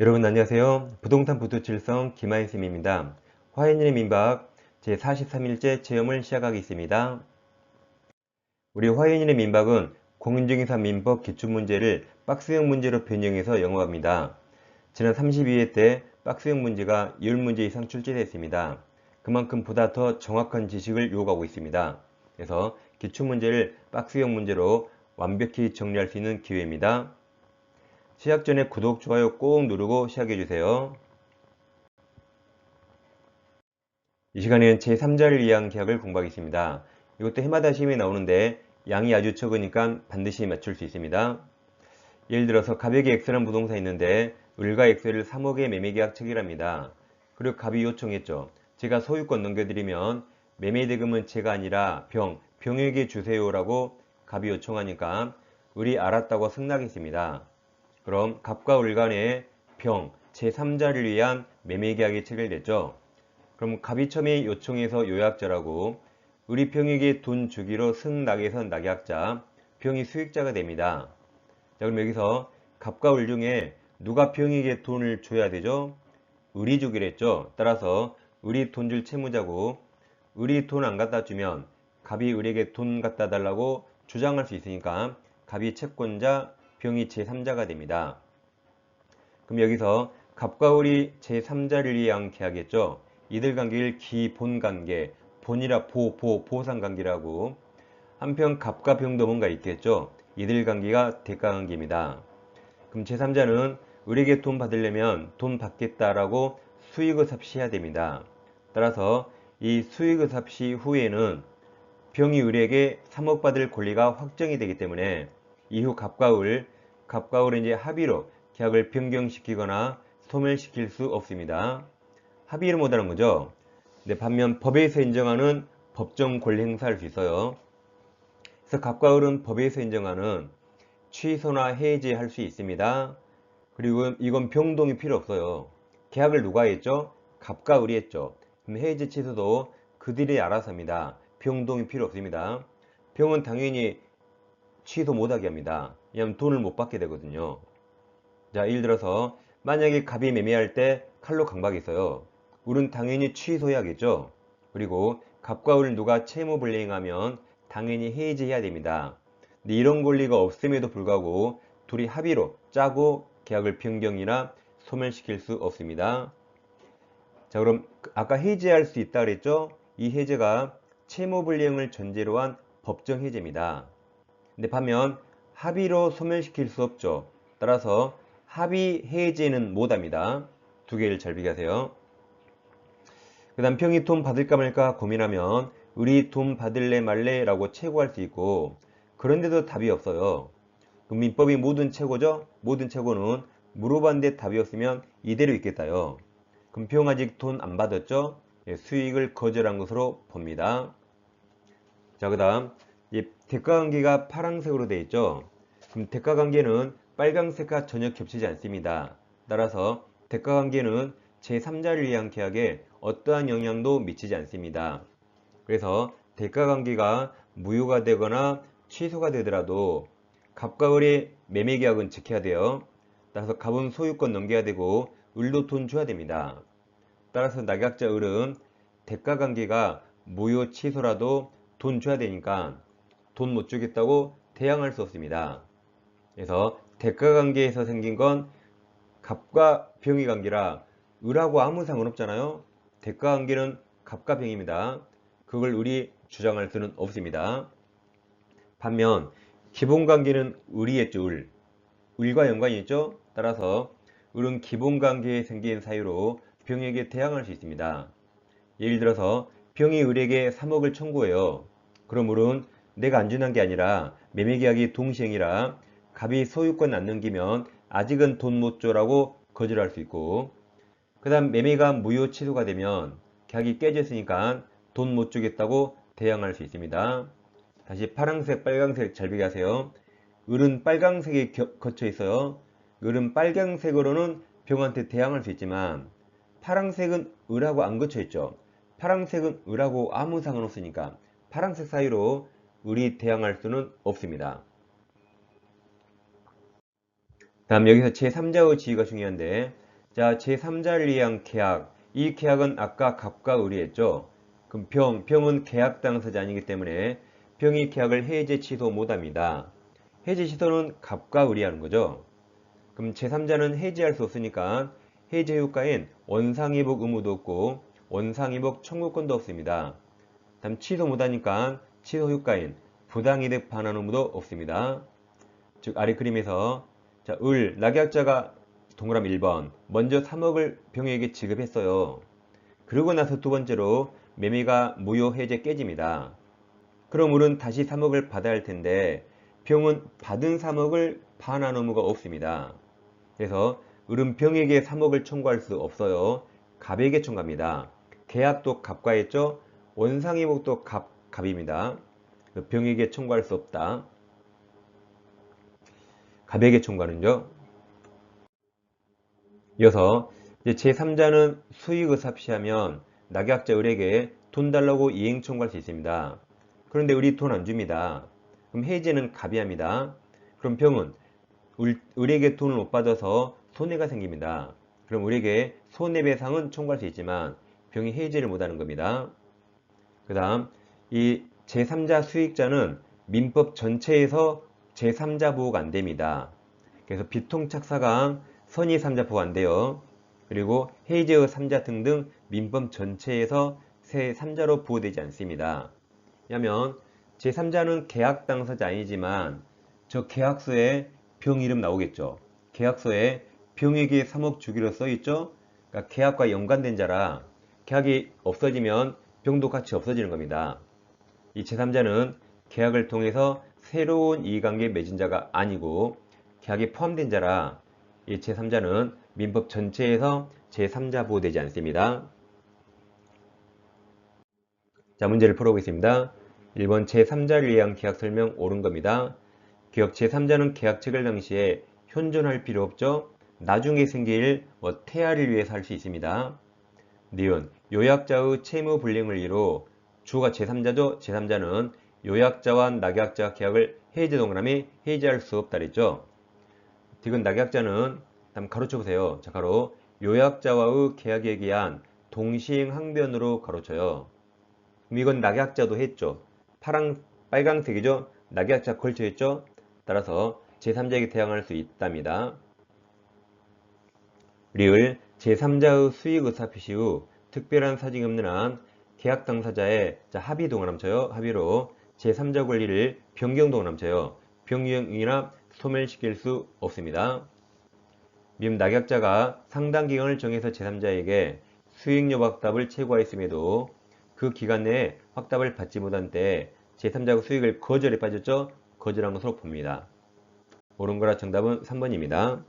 여러분 안녕하세요. 부동산 부두칠성 김하인쌤입니다. 화인일의 민박 제43일째 체험을 시작하겠습니다. 우리 화인일의 민박은 공인중개사 민법 기출문제를 박스형 문제로 변형해서 영어합니다. 지난 32회 때 박스형 문제가 10문제 이상 출제됐습니다. 그만큼 보다 더 정확한 지식을 요구하고 있습니다. 그래서 기출문제를 박스형 문제로 완벽히 정리할 수 있는 기회입니다. 시작 전에 구독, 좋아요 꼭 누르고 시작해주세요. 이 시간에는 제3자를 위한 계약을 공부하겠습니다. 이것도 해마다 시험에 나오는데 양이 아주 적으니까 반드시 맞출 수 있습니다. 예를 들어서 가격이 X라는 부동산이 있는데 을과 X를 3억에 매매계약 체결합니다. 그리고 갑이 요청했죠. 제가 소유권 넘겨드리면 매매대금은 제가 아니라 병, 병에게 주세요라고 갑이 요청하니까 을이 알았다고 승낙했습니다. 그럼 갑과 을 간의 병, 제3자를 위한 매매계약이 체결됐죠. 그럼 갑이 처음에 요청해서 요약자라고 을이 병에게 돈 주기로 승낙해서 낙약자, 병이 수익자가 됩니다. 자 그럼 여기서 갑과 을 중에 누가 병에게 돈을 줘야 되죠? 을이 주기로 했죠. 따라서 을이 돈 줄 채무자고 을이 돈 안 갖다 주면 갑이 을에게 돈 갖다 달라고 주장할 수 있으니까 갑이 채권자, 병이 제3자가 됩니다. 그럼 여기서 갑과 을이 제3자를 위한 계약이었죠. 이들 관계를 기본관계, 본이라 보, 보, 보상관계라고 한편 갑과 병도 뭔가 있겠죠. 이들 관계가 대가관계입니다. 그럼 제3자는 을에게 돈 받으려면 돈 받겠다라고 수익의삽 시해야 됩니다. 따라서 이 수익의삽 시 후에는 병이 을에게 3억 받을 권리가 확정이 되기 때문에 이후 갑과 을, 갑과 을은 이제 합의로 계약을 변경시키거나 소멸시킬 수 없습니다. 합의를 못하는 거죠. 근데 반면 법에서 인정하는 법정 권리 행사할 수 있어요. 그래서 갑과 을은 법에서 인정하는 취소나 해지할 수 있습니다. 그리고 이건 병동이 필요 없어요. 계약을 누가 했죠? 갑과 을이 했죠. 그럼 해지 취소도 그들이 알아서 합니다. 병동이 필요 없습니다. 병은 당연히 취소 못하게 합니다. 왜냐하면 돈을 못 받게 되거든요. 자, 예를 들어서 만약에 갑이 매매할 때 칼로 강박이 있어요. 을은 당연히 취소해야겠죠. 그리고 갑과 을 누가 채무 불이행하면 당연히 해지해야 됩니다. 근데 이런 권리가 없음에도 불구하고 둘이 합의로 짜고 계약을 변경이나 소멸시킬 수 없습니다. 자 그럼 아까 해지할 수 있다 그랬죠? 이 해제가 채무 불이행을 전제로 한 법정 해제입니다. 근데 반면 합의로 소멸시킬 수 없죠. 따라서 합의 해제는 못합니다. 두 개를 잘 비교하세요. 그 다음 평이 돈 받을까 말까 고민하면 우리 돈 받을래 말래 라고 최고할 수 있고 그런데도 답이 없어요. 민법이 모든 최고죠? 모든 최고는 물어봤는데 답이 없으면 이대로 있겠다요. 그럼 평 아직 돈 안 받았죠? 예, 수익을 거절한 것으로 봅니다. 자, 그 다음 대가관계가 파란색으로 되어 있죠. 그럼 대가관계는 빨강색과 전혀 겹치지 않습니다. 따라서 대가관계는 제3자를 위한 계약에 어떠한 영향도 미치지 않습니다. 그래서 대가관계가 무효가 되거나 취소가 되더라도 갑과 을의 매매계약은 지켜야 돼요. 따라서 갑은 소유권 넘겨야 되고 을도 돈 줘야 됩니다. 따라서 낙약자 을은 대가관계가 무효 취소라도 돈 줘야 되니까 돈 못 주겠다고 대항할 수 없습니다. 그래서 대가 관계에서 생긴 건 갑과 병의 관계라 을하고 아무 상관없잖아요. 대가 관계는 갑과 병입니다. 그걸 을이 주장할 수는 없습니다. 반면 기본 관계는 을이겠죠. 을. 을과 연관이 있죠. 따라서 을은 기본 관계에 생긴 사유로 병에게 대항할 수 있습니다. 예를 들어서 병이 을에게 3억을 청구해요. 그럼 을은 내가 안준한 게 아니라 매매계약이 동시행이라 갑이 소유권 안 넘기면 아직은 돈 못 줘라고 거절할 수 있고 그 다음 매매가 무효 취소가 되면 계약이 깨졌으니까 돈 못 주겠다고 대항할 수 있습니다. 다시 파란색, 빨강색 잘 비교하세요. 을은 빨강색에 거쳐 있어요. 을은 빨강색으로는 병한테 대항할 수 있지만 파란색은 을하고 안 거쳐 있죠. 파란색은 을하고 아무 상관없으니까 파란색 사이로 을이 대항할 수는 없습니다. 다음 여기서 제3자의 지위가 중요한데 자, 제3자를 위한 계약. 이 계약은 아까 갑과 을이했죠. 그럼 병, 병은 계약 당사자 아니기 때문에 병이 계약을 해제 취소 못합니다. 해제 취소는 갑과 을이 하는 거죠. 그럼 제3자는 해지할 수 없으니까 해제 효과인 원상이복 의무도 없고 원상이복 청구권도 없습니다. 다음 취소 못하니까 효과인 부당이득 반환 의무도 없습니다. 즉 아래 그림에서 자, 을 낙약자가 동그라미 1번 먼저 3억을 병에게 지급했어요. 그러고 나서 두 번째로 매매가 무효 해제 깨집니다. 그럼 을은 다시 3억을 받아야 할 텐데 병은 받은 3억을 반환 의무가 없습니다. 그래서 을은 병에게 3억을 청구할 수 없어요. 갑에게 청구합니다. 계약도 갑과 했죠. 원상이복도 갑, 갑입니다. 병에게 청구할 수 없다. 갑에게 청구하는죠. 이어서 제3자는 수익의사 피하면 낙약자 을에게 돈 달라고 이행 청구할 수 있습니다. 그런데 을이 돈 안 줍니다. 그럼 해제는 갑이 합니다. 그럼 병은 을, 을에게 돈을 못 받아서 손해가 생깁니다. 그럼 을에게 손해배상은 청구할 수 있지만 병이 해제를 못하는 겁니다. 그 다음 이 제3자 수익자는 민법 전체에서 제3자 보호가 안 됩니다. 그래서 비통착사강 선의 3자 보호 안 돼요. 그리고 해제의 3자 등등 민법 전체에서 세 3자로 보호되지 않습니다. 왜냐하면 제3자는 계약 당사자 아니지만 저 계약서에 병 이름 나오겠죠. 계약서에 병에게 3억 주기로 써있죠. 그러니까 계약과 연관된 자라 계약이 없어지면 병도 같이 없어지는 겁니다. 이 제3자는 계약을 통해서 새로운 이해관계 맺은 자가 아니고 계약에 포함된 자라 이 제3자는 민법 전체에서 제3자 보호되지 않습니다. 자 문제를 풀어보겠습니다. 1번 제3자를 위한 계약 설명 옳은 겁니다. 기업 제3자는 계약 체결 당시에 현존할 필요 없죠. 나중에 생길 뭐 태아를 위해서 할 수 있습니다. 니은 요약자의 채무 불이행을 이로 주가 제3자죠. 제3자는 요약자와 낙약자 계약을 해제 동그라미 해제할 수 없다 그랬죠. 디귿 낙약자는 다음 가로쳐 보세요. 자 가로 요약자와의 계약에 기한 동시행 항변으로 가로쳐요. 이건 낙약자도 했죠. 파랑 빨강색이죠. 낙약자 걸쳐 있죠. 따라서 제3자에게 대항할 수 있답니다. 리을 제3자의 수익 의사 표시 후 특별한 사정이 없는 한 계약 당사자의 합의 동원함쳐요. 합의로 제3자 권리를 변경 동원함쳐요. 변경이나 소멸시킬 수 없습니다. 미음 낙약자가 상당 기간을 정해서 제3자에게 수익료 확답을 채구하였음에도 그 기간 내에 확답을 받지 못한 때 제3자가 수익을 거절에 빠졌죠? 거절한 것으로 봅니다. 옳은 거라 정답은 3번입니다.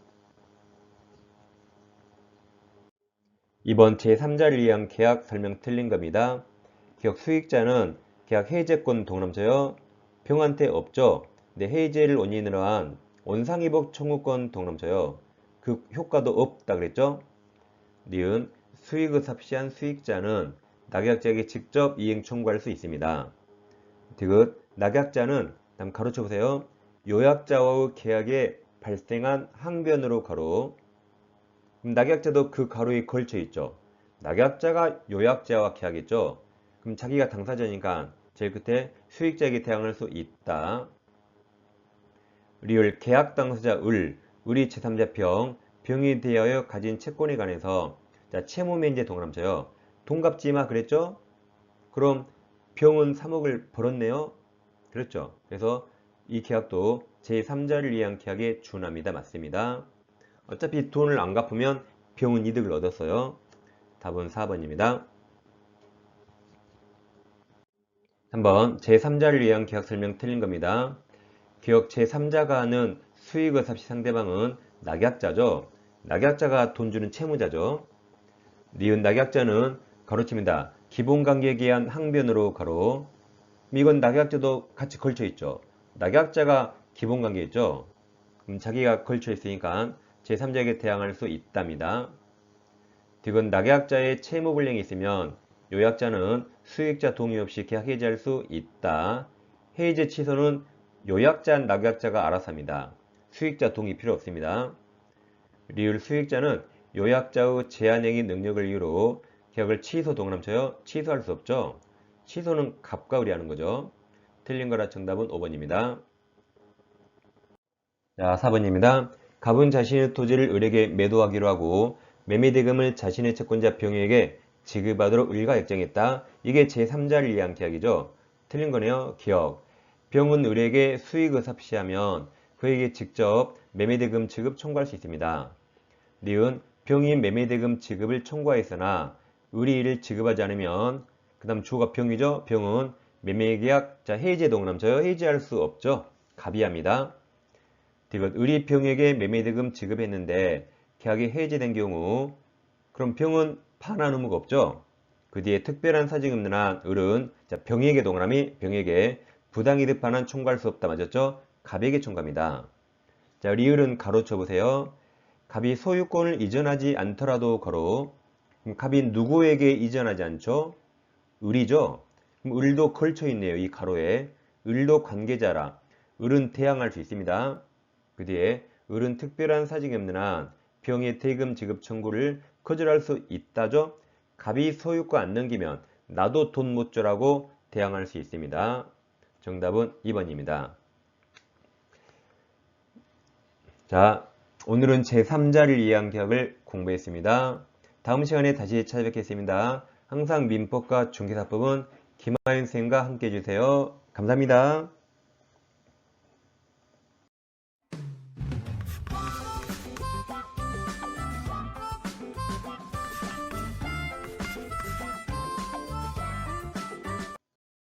2번 제3자를 위한 계약 설명 틀린 겁니다. 기업 수익자는 계약 해제권 동남자요. 병한테 없죠. 근데 해제를 원인으로 한 원상이복 청구권 동남자요. 그 효과도 없다 그랬죠. 니은 수익을 삽시한 수익자는 낙약자에게 직접 이행 청구할 수 있습니다. 디귿 낙약자는 다음 가로 쳐 보세요. 요약자와의 계약에 발생한 항변으로 가로 그럼 낙약자도 그 가로에 걸쳐 있죠. 낙약자가 요약자와 계약했죠. 그럼 자기가 당사자니까 제일 끝에 수익자에게 대항할 수 있다. 리을 계약 당사자 을, 을이 제3자 병, 병에 대하여 가진 채권에 관해서 자, 채무 면제 동그라미쳐요. 돈 갚지 마 그랬죠? 그럼 병은 3억을 벌었네요. 그렇죠. 그래서 이 계약도 제3자를 위한 계약에 준합니다. 맞습니다. 어차피 돈을 안 갚으면 병은 이득을 얻었어요. 답은 4번입니다. 3번 제3자를 위한 계약 설명 틀린 겁니다. 기업 제3자가 하는 수익을 삽시 상대방은 낙약자죠. 낙약자가 돈 주는 채무자죠. 니은 낙약자는 가로칩니다. 기본관계에 의한 항변으로 가로 이건 낙약자도 같이 걸쳐 있죠. 낙약자가 기본관계 있죠. 그럼 자기가 걸쳐 있으니까 제3자에게 대항할 수 있답니다. 디귿 낙약자의 채무 불량이 있으면 요약자는 수익자 동의 없이 계약 해지할 수 있다. 해지 취소는 요약자, 낙약자가 알아서 합니다. 수익자 동의 필요 없습니다. 리을 수익자는 요약자의 제한행위 능력을 이유로 계약을 취소 동그라쳐요. 취소할 수 없죠. 취소는 갑과 을이 하는 거죠. 틀린 거라 정답은 5번입니다. 자, 4번입니다. 갑은 자신의 토지를 을에게 매도하기로 하고 매매 대금을 자신의 채권자 병에게 지급하도록 을과 약정했다. 이게 제3자를 위한 계약이죠. 틀린 거네요. 기억. 병은 을에게 수익을 삽시하면 그에게 직접 매매대금 지급 청구할 수 있습니다. 니은 병이 매매대금 지급을 청구하였으나 을이 이를 지급하지 않으면 그 다음 주어가 병이죠. 병은 매매계약 자 해지 동남자요. 해지할 수 없죠. 갑이합니다. 디귿 을이 병에게 매매대금 지급했는데 계약이 해지된 경우 그럼 병은 파는 의무가 없죠. 그 뒤에 특별한 사정이 없는 한 을은 자, 병에게 동그라미 병에게 부당이득 반환 청구할 수 없다 맞았죠? 갑에게 청구합니다. 자, 리을은 가로 쳐 보세요. 갑이 소유권을 이전하지 않더라도 거로 갑이 누구에게 이전하지 않죠? 을이죠. 그럼 을도 걸쳐 있네요. 이 가로에 을도 관계자라 을은 대항할 수 있습니다. 그 뒤에 을은 특별한 사정이 없는 한 병의 대금 지급 청구를 거절할 수 있다죠. 갑이 소유권 안 넘기면 나도 돈 못 줘라고 대항할 수 있습니다. 정답은 2번입니다. 자, 오늘은 제3자를 이해한 기억을 공부했습니다. 다음 시간에 다시 찾아뵙겠습니다. 항상 민법과 중개사법은 김하윤 선생님과 함께 해주세요. 감사합니다.